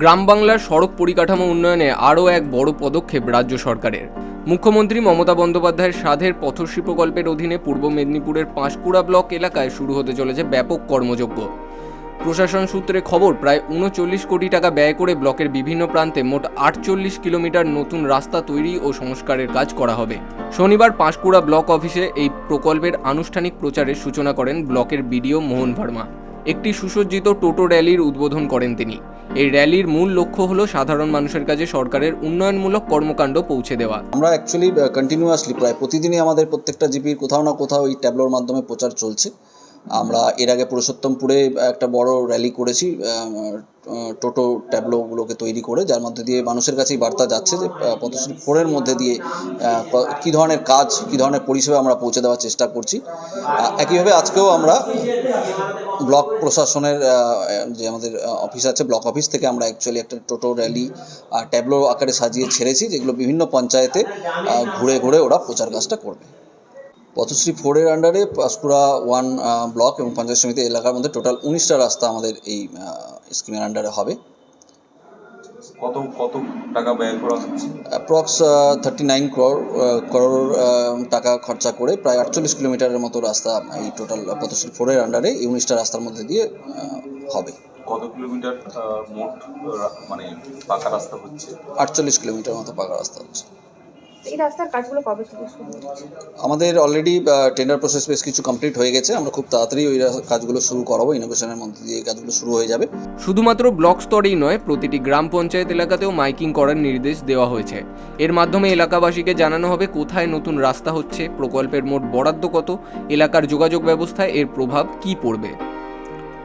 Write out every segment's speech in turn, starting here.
গ্রাম বাংলার সড়ক পরিকাঠামো উন্নয়নে আরও এক বড় পদক্ষেপ রাজ্য সরকারের। মুখ্যমন্ত্রী মমতা বন্দ্যোপাধ্যায়ের সাধের পথশ্রী প্রকল্পের অধীনে পূর্ব মেদিনীপুরের পাঁশকুড়া ব্লক এলাকায় শুরু হতে চলেছে ব্যাপক কর্মযজ্ঞ। প্রশাসন সূত্রে খবর, প্রায় উনচল্লিশ কোটি টাকা ব্যয় করে ব্লকের বিভিন্ন প্রান্তে মোট আটচল্লিশ কিলোমিটার নতুন রাস্তা তৈরি ও সংস্কারের কাজ করা হবে। শনিবার পাঁশকুড়া ব্লক অফিসে এই প্রকল্পের আনুষ্ঠানিক প্রচারের সূচনা করেন ব্লকের বিডিও মোহন ভার্মা। একটি সুসজ্জিত টোটো র্যালির উদ্বোধন করেন তিনি। এই র্যালির মূল লক্ষ্য হলো সাধারণ মানুষের কাছে সরকারের উন্নয়নমূলক কর্মকাণ্ড পৌঁছে দেওয়া। আমরা অ্যাকচুয়ালি কন্টিনিউয়াসলি প্রায় প্রতিদিনই আমাদের প্রত্যেকটা জিপির কোথাও না কোথাও এই ট্যাবলোর মাধ্যমে প্রচার চলছে। আমরা এর আগে পুরুষোত্তমপুরে একটা বড় র্যালি করেছি টোটো ট্যাবলোগুলোকে তৈরি করে, যার মধ্যে দিয়ে মানুষের কাছেই বার্তা যাচ্ছে যে পথশ্রী ফোরের মধ্যে দিয়ে কী ধরনের কাজ, কী ধরনের পরিষেবা আমরা পৌঁছে দেওয়ার চেষ্টা করছি। একইভাবে আজকেও আমরা ব্লক প্রশাসনের যে আমাদের অফিস আছে, ব্লক অফিস থেকে আমরা অ্যাকচুয়ালি একটা টোটো র্যালি ট্যাবলো আকারে সাজিয়ে ছেড়েছি, যেগুলো বিভিন্ন পঞ্চায়েতে ঘুরে ঘুরে ওরা প্রচার কাজটা করবে। পথশ্রী ফোরের আন্ডারে পাঁশকুড়া ওয়ান ব্লক এবং পঞ্চায়েত সমিতি এলাকার মধ্যে টোটাল উনিশটা রাস্তা আমাদের এই স্কিমের আন্ডারে হবে। কত কত টাকা ব্যয় করা হচ্ছে? অ্যাপ্রক্স থার্টি নাইন করোড় টাকা খরচা করে প্রায় আটচল্লিশ কিলোমিটারের মতো রাস্তা এই টোটাল পথশ্রী ফোরের আন্ডারে এই উনিশটা রাস্তার মধ্যে দিয়ে হবে। কত কিলোমিটার মোট মানে পাকা রাস্তা হচ্ছে? আটচল্লিশ কিলোমিটার মতো পাকা রাস্তা হচ্ছে। এই রাস্তার কাজগুলো কবে থেকে শুরু হচ্ছে? আমাদের অলরেডি টেন্ডার প্রসেস বেশ কিছু কমপ্লিট হয়ে গেছে। আমরা খুব তাড়াতাড়ি ওই কাজগুলো শুরু করাবো ইনোভেশনের মধ্যে দিয়ে এই কাজগুলো শুরু হয়ে যাবে। শুধুমাত্র ব্লক স্তরেই নয় প্রতিটি গ্রাম পঞ্চায়েত এলাকাতেও মাইকিং করার নির্দেশ দেওয়া হয়েছে। এর মাধ্যমে এলাকাবাসীকে জানানো হবে কোথায় নতুন রাস্তা হচ্ছে প্রকল্পের মোট বরাদ্দ কত এলাকার যোগাযোগ ব্যবস্থায় এর প্রভাব কী পড়বে।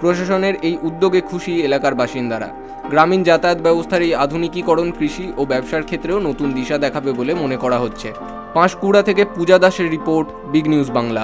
প্রশাসনের এই উদ্যোগে খুশি এলাকার বাসিন্দারা। গ্রামীণ যাতায়াত ব্যবস্থার এই আধুনিকীকরণ কৃষি ও ব্যবসার ক্ষেত্রেও নতুন দিশা দেখাবে বলে মনে করা হচ্ছে। পাঁশকুড়া থেকে পূজা দাসের রিপোর্ট, বিগ নিউজ বাংলা।